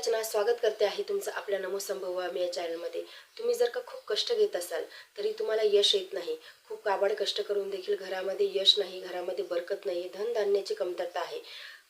रचना स्वागत करते आहे तुमचं आपल्या नमो संभव आम्ही या चॅनलमध्ये तुम्ही जर का खूप कष्ट घेत असाल तरी तुम्हाला यश येत नाही. खूप काबाड कष्ट करून देखील घरामध्ये यश नाही घरामध्ये बरकत नाही धनधान्याची कमतरता आहे.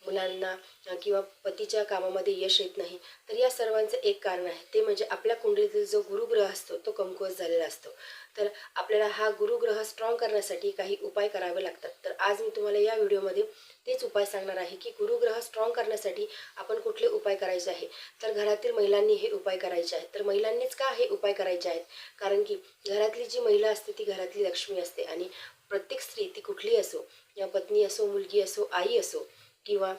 मुलांना किंवा पतीच्या कामामध्ये यश येत नाही तर या सर्वांचं एक कारण आहे. ते म्हणजे आपल्या कुंडलीतील जो गुरुग्रह असतो तो कमकुवत झालेला असतो. तर आपल्याला हा गुरुग्रह स्ट्रॉंग करण्यासाठी काही उपाय करावे लागतात. तर आज मी तुम्हाला या व्हिडिओमध्ये तेच उपाय सांगणार आहे की गुरुग्रह स्ट्रॉंग करण्यासाठी आपण कुठले उपाय करायचे आहे. तर घरातील महिलांनी हे उपाय करायचे आहेत. तर महिलांनीच का हे उपाय करायचे आहेत? कारण की घरातली जी महिला असते ती घरातली लक्ष्मी असते. आणि प्रत्येक स्त्री ती कुठली असो या पत्नी असो मुलगी असो आई असो किंवा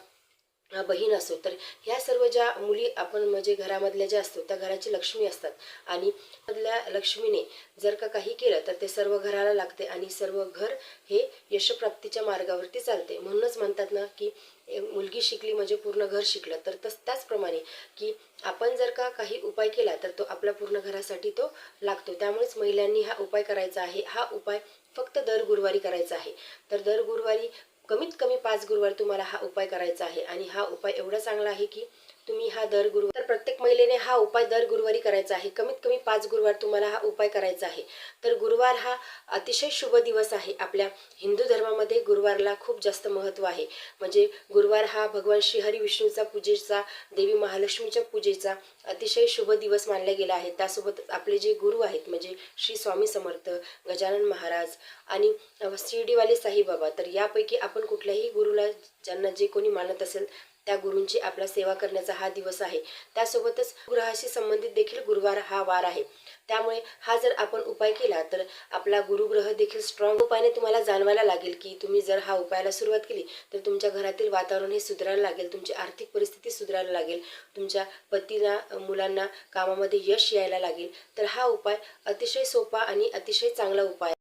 बहीण असो तर ह्या सर्व ज्या मुली आपण म्हणजे घरामधल्या ज्या असतो त्या घराची लक्ष्मी असतात. आणि मधल्या लक्ष्मीने जर का काही केलं तर ते सर्व घराला लागते आणि सर्व घर हे यशप्राप्तीच्या मार्गावरती चालते. म्हणूनच म्हणतात ना की मुलगी शिकली म्हणजे पूर्ण घर शिकलं. तर तस त्याचप्रमाणे की आपण जर का काही उपाय केला तर तो आपल्या पूर्ण घरासाठी तो लागतो. त्यामुळेच महिलांनी हा उपाय करायचा आहे. हा उपाय फक्त दर गुरुवारी करायचा आहे. तर दर गुरुवारी पाच गुरुवार तुम्हाला हा उपाय करायचा आहे. आणि हा उपाय एवढा चांगला आहे की तुम्ही हा दर गुरुवार तर प्रत्येक महिलेने हा उपाय दर गुरुवारी करायचा आहे. कमीत कमी पाच गुरुवार तुम्हाला हा उपाय करायचा आहे. तर गुरुवार हा अतिशय शुभ दिवस आहे. आपल्या हिंदू धर्मामध्ये गुरुवारला खूप जास्त महत्त्व आहे. म्हणजे गुरुवार हा भगवान श्रीहरी विष्णूचा पूजेचा देवी महालक्ष्मीच्या पूजेचा अतिशय शुभ दिवस मानला गेला आहे. त्यासोबत आपले जे गुरु आहेत म्हणजे श्री स्वामी समर्थ गजानन महाराज आणि शिर्डीवाले साईबाबा तर यापैकी आपण कुठल्याही गुरुला ज्यांना जे कोणी मानत असेल त्या गुरूंची आपला सेवा करण्याचा हा दिवस आहे. त्यासोबतच ग्रहाशी संबंधित देखील गुरुवार हा वार आहे. त्यामुळे हा जर आपण उपाय केला तर आपला गुरुग्रह देखील स्ट्रॉंग उपायाने तुम्हाला जाणवायला लागेल की तुम्ही जर हा उपायाला सुरुवात केली तर तुमच्या घरातील वातावरण हे सुधारायला लागेल तुमची आर्थिक परिस्थिती सुधारायला लागेल तुमच्या पतीला मुलांना कामामध्ये यश यायला लागेल. तर हा उपाय अतिशय सोपा आणि अतिशय चांगला उपाय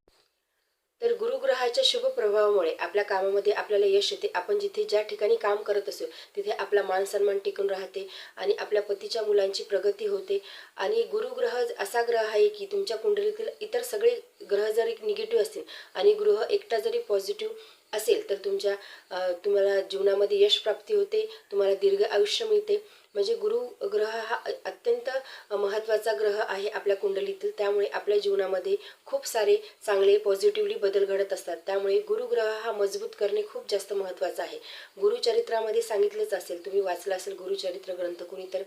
तर गुरुग्रहाच्या शुभ प्रभावामुळे आपल्या कामामध्ये आपल्याला यश येते. आपण जिथे ज्या ठिकाणी काम करत असू तिथे आपला मान सन्मान टिकून राहते आणि आपल्या पतीच्या मुलांची प्रगती होते. आणि गुरुग्रह असा ग्रह आहे की तुमच्या कुंडलीतील इतर सगळे ग्रह जरी निगेटिव्ह असतील आणि ग्रह एकटा जरी पॉझिटिव्ह असेल तर तुमच्या तुम्हाला जीवनामध्ये यश प्राप्ती होते तुम्हाला दीर्घ आयुष्य मिळते. म्हणजे गुरु ग्रह हा अत्यंत महत्त्वाचा ग्रह आहे आपल्या कुंडलीतील. त्यामुळे आपल्या जीवनामध्ये खूप सारे चांगले पॉझिटिव्हली बदल घडत असतात. त्यामुळे गुरुग्रह हा मजबूत करणे खूप जास्त महत्त्वाचं आहे. गुरुचरित्रामध्ये सांगितलंच असेल तुम्ही वाचलं असेल गुरुचरित्र ग्रंथ कुणी तर.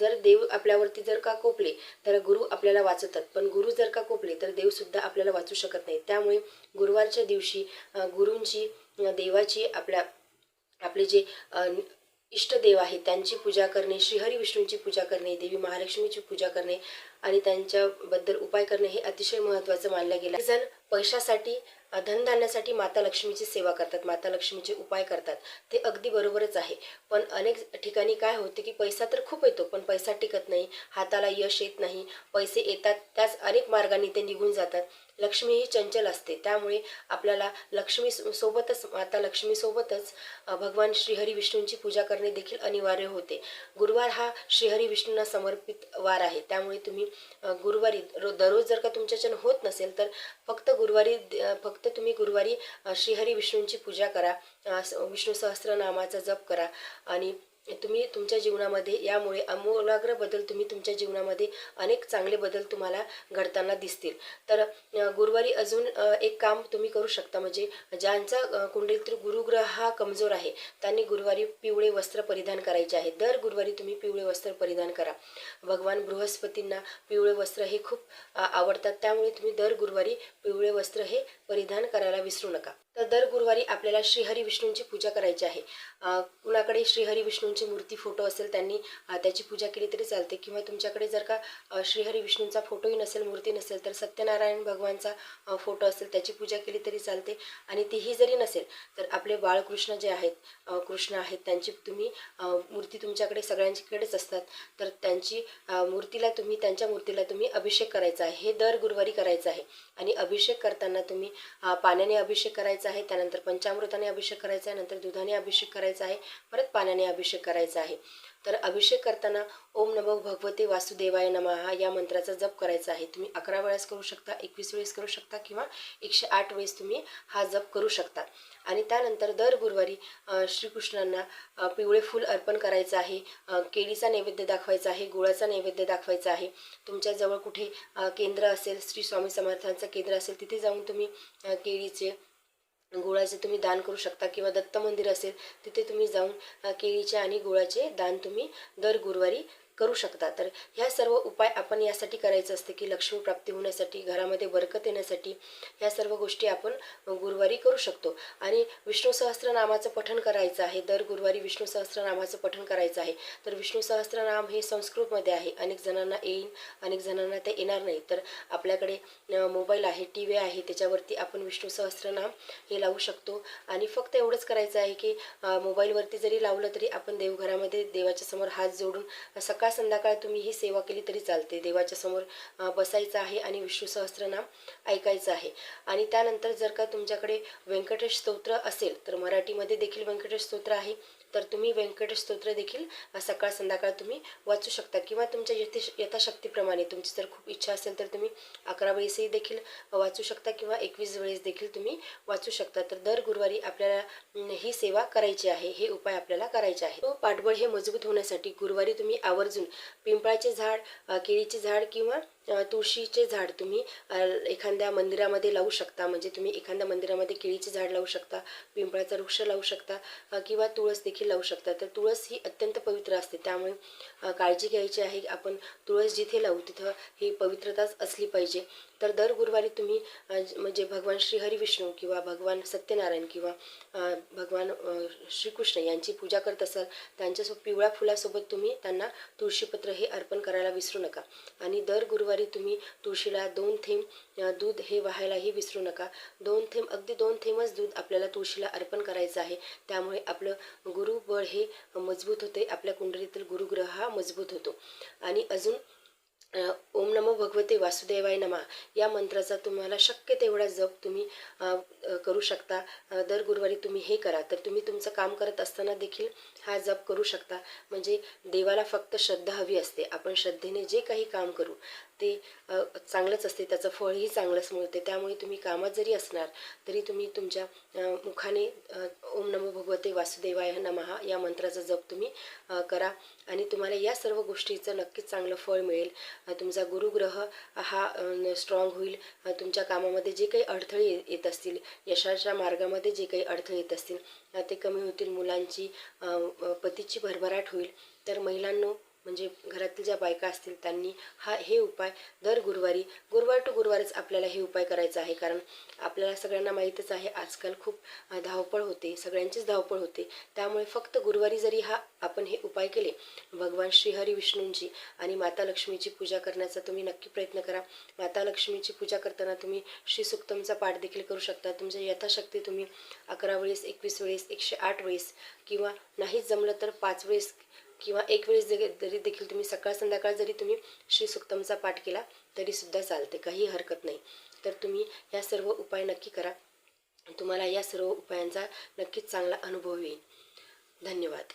जर देव आपल्यावरती जर का कोपले तर गुरु आपल्याला वाचवतात. पण गुरु जर का कोपले तर देवसुद्धा आपल्याला वाचू शकत नाही त्यामुळे गुरुवारच्या दिवशी गुरूंची देवाची आपल्या आपले जे इष्टदेव आहेत त्यांची पूजा करणे श्रीहरी विष्णूंची पूजा करणे देवी महालक्ष्मीची पूजा करणे आणि त्यांच्याबद्दल उपाय करणे हे अतिशय महत्त्वाचं मानलं गेलं. जण पैशासाठी धनधान्यासाठी माता लक्ष्मीची सेवा करतात माता लक्ष्मीचे उपाय करतात. ते अगदी बरोबरच आहे. पण अनेक ठिकाणी काय होते की पैसा तर खूप येतो पण पैसा टिकत नाही हाताला यश येत नाही पैसे येतात त्याच अनेक मार्गाने ते निघून जातात. लक्ष्मी ही चंचल असते. त्यामुळे आपल्याला लक्ष्मी सोबतच माता लक्ष्मीसोबतच भगवान श्रीहरी विष्णूंची पूजा करणे देखील अनिवार्य होते. गुरुवार हा श्रीहरी विष्णूंना समर्पित वार आहे. त्यामुळे तुम्ही गुरुवारी दररोज जर का तुमच्याच्यानं होत नसेल तर फक्त गुरुवारी फक्त फक्त तुम्ही गुरुवारी श्रीहरी विष्णूंची पूजा करा स- विष्णू सहस्त्रनामाचा जप करा आणि तुम्ही तुमच्या जीवनामध्ये यामुळे अमूलाग्र बदल तुम्ही तुमच्या जीवनामध्ये अनेक चांगले बदल तुम्हाला घडताना दिसतील. तर गुरुवारी अजून एक काम तुम्ही करू शकता. म्हणजे ज्यांचा अ, कुंडलीतील गुरुग्रह हा कमजोर आहे त्यांनी गुरुवारी पिवळे वस्त्र परिधान करायचे आहे. दर गुरुवारी तुम्ही पिवळे वस्त्र परिधान करा. भगवान बृहस्पतींना पिवळे वस्त्र हे खूप आवडतात. त्यामुळे तुम्ही दर गुरुवारी पिवळे वस्त्र हे परिधान करायला विसरू नका. तर दर गुरुवारी आपल्याला श्रीहरी विष्णूंची पूजा करायची आहे. कुणाकडे श्रीहरी विष्णूंची मूर्ती फोटो असेल त्यांनी त्याची पूजा केली तरी चालते. किंवा तुमच्याकडे जर का श्रीहरी विष्णूंचा फोटोही नसेल मूर्ती नसेल तर सत्यनारायण भगवानचा फोटो असेल त्याची पूजा केली तरी चालते. आणि तीही जरी नसेल तर आपले बाळकृष्ण जे आहेत कृष्ण आहेत त्यांची तुम्ही मूर्ती तुमच्याकडे सगळ्यांच्याकडेच असतात. तर त्यांची मूर्तीला तुम्ही त्यांच्या मूर्तीला तुम्ही अभिषेक करायचा आहे. हे दर गुरुवारी करायचं आहे. आणि अभिषेक करताना तुम्ही पाण्याने अभिषेक करायचा करायचा आहे त्यानंतर पंचामृताने अभिषेक करायचा आहे नंतर दुधाने अभिषेक करायचा आहे परत पाण्याने अभिषेक करायचा आहे. तर अभिषेक करताना ओम नमो भगवते वासुदेवाय नमः या मंत्राचा जप करायचा आहे. तुम्ही अकरा वेळेस करू शकता एकवीस वेळेस करू शकता किंवा एकशे आठ वेळेस तुम्ही हा जप करू शकता. आणि त्यानंतर दर गुरुवारी श्रीकृष्णांना पिवळे फूल अर्पण करायचं आहे केळीचा नैवेद्य दाखवायचा आहे गुळाचा नैवेद्य दाखवायचा आहे. तुमच्याजवळ कुठे केंद्र असेल श्री स्वामी समर्थांचं केंद्र असेल तिथे जाऊन तुम्ही केळीचे गुळाचे तुम्ही दान करू शकता किंवा दत्त मंदिर असेल तिथे तुम्ही जाऊन केळीचे आणि गुळाचे दान तुम्ही दर गुरुवारी करू शकता. तर ह्या सर्व उपाय आपण यासाठी करायचं असते की लक्ष्मी प्राप्ती होण्यासाठी घरामध्ये बरकत येण्यासाठी ह्या सर्व गोष्टी आपण गुरुवारी करू शकतो. आणि विष्णू सहस्त्रनामाचं पठण करायचं आहे. दर गुरुवारी विष्णू सहस्त्रनामाचं पठण करायचं आहे. तर विष्णू सहस्त्रनाम हे संस्कृतमध्ये आहे. अनेक जणांना येईन अनेक जणांना ते येणार नाही. तर आपल्याकडे मोबाईल आहे टी व्ही आहे. त्याच्यावरती आपण विष्णू सहस्त्रनाम हे लावू शकतो. आणि फक्त एवढंच करायचं आहे की मोबाईलवरती जरी लावलं तरी आपण देवघरामध्ये देवाच्या समोर हात जोडून सकाळ संध्याकाळ तुम्ही ही सेवा केली तरी चालते. देवाच्या समोर बसायचं आहे आणि विष्णू सहस्त्रनाम ऐकायचं आहे. आणि त्यानंतर जर का तुमच्याकडे व्यंकटेश स्तोत्र असेल तर मराठीमध्ये देखील व्यंकटेश स्तोत्र आहे. तर तुम्ही व्यंकटेश स्तोत्र देखील सकाळ संध्याकाळ तुम्ही वाचू शकता. किंवा तुमच्या यथे यथाशक्तीप्रमाणे तुमची जर खूप इच्छा असेल तर तुम्ही अकरा वेळेसही देखील वाचू शकता किंवा एकवीस वेळेस देखील तुम्ही वाचू शकता. तर दर गुरुवारी आपल्याला ही सेवा करायची आहे हे उपाय आपल्याला करायचे आहे तो पाठबळ हे मजबूत होण्यासाठी गुरुवारी तुम्ही आवर्जून पिंपळाचे झाड केळीचे झाड किंवा तुळशीचे झाड तुम्ही एखाद्या मंदिरामध्ये लावू शकता. म्हणजे तुम्ही एखाद्या मंदिरामध्ये केळीचे झाड लावू शकता पिंपळाचा वृक्ष लावू शकता किंवा तुळस देखील लावू शकता. तर तुळस ही अत्यंत पवित्र असते. त्यामुळे काळजी घ्यायची आहे. आपण तुळस जिथे लावू तिथं ही पवित्रताच असली पाहिजे. तर दर गुरुवारी तुम्ही म्हणजे भगवान श्रीहरी विष्णू किंवा भगवान सत्यनारायण किंवा भगवान श्रीकृष्ण यांची पूजा करत असाल त्यांच्यासोबत पिवळ्या फुलासोबत तुम्ही त्यांना तुळशीपत्र हे अर्पण करायला विसरू नका. आणि दर गुरुवारी तुम्ही तुळशीला दोन थेंब दूध हे व्हायलाही विसरू नका. दोन थेंब अगदी दोन थेंबच दूध आपल्याला तुळशीला अर्पण करायचं आहे. त्यामुळे आपलं गुरुबळ हे मजबूत होते आपल्या कुंडलीतील गुरुग्रह हा मजबूत होतो. आणि अजून ओम नमो भगवते वासुदेवाय नमा. या मंत्राचा तुम्हाला शक्य तेवढा जप तुम्ही करू शकता. दर गुरुवारी तुम्ही हे करा. तर तुम्ही तुमचं काम करत असताना देखील हा जप करू शकता. म्हणजे देवाला फक्त श्रद्धा हवी असते. आपण श्रद्धेने जे काही काम करू ते चांगलंच असते. त्याचं फळही चांगलंच मिळते. त्यामुळे तुम्ही कामात जरी असणार तरी तुम्ही तुमच्या मुखाने ओम नमो भगवते वासुदेवाय नमहा या मंत्राचा जप तुम्ही करा. आणि तुम्हाला या सर्व गोष्टीचं नक्कीच चांगलं फळ मिळेल. तुमचा गुरुग्रह हा स्ट्रॉंग होईल. तुमच्या कामामध्ये जे काही अडथळे येत असतील यशाच्या मार्गामध्ये जे काही अडथळे येत असतील ते कमी होतील. मुलांची पतीची भरभराट होईल. तर महिलांनो म्हणजे घरातील ज्या बायका असतील त्यांनी हा हे उपाय दर गुरुवारी गुरुवार टू गुरुवारच आपल्याला हे उपाय करायचा आहे. कारण आपल्याला सगळ्यांना माहीतच आहे आजकाल खूप धावपळ होते सगळ्यांचीच धावपळ होते. त्यामुळे फक्त गुरुवारी जरी हा आपण हे उपाय केले भगवान श्रीहरी विष्णूंची आणि माता लक्ष्मीची पूजा करण्याचा तुम्ही नक्की प्रयत्न करा. माता लक्ष्मीची पूजा करताना तुम्ही श्री सुक्तमचा पाठ देखील करू शकता. तुमच्या यथाशक्ती तुम्ही अकरा वेळेस एकवीस वेळेस एकशे आठ वेळेस किंवा नाहीच जमलं तर पाच वेळेस किंवा एक वेळेस जरी जरी देखील तुम्ही सकाळ संध्याकाळ जरी तुम्ही श्री सुक्तमचा पाठ केला तरी सुद्धा चालते काही हरकत नाही. तर तुम्ही या सर्व उपाय नक्की करा. तुम्हाला या सर्व उपायांचा नक्कीच चांगला अनुभव येईल. धन्यवाद.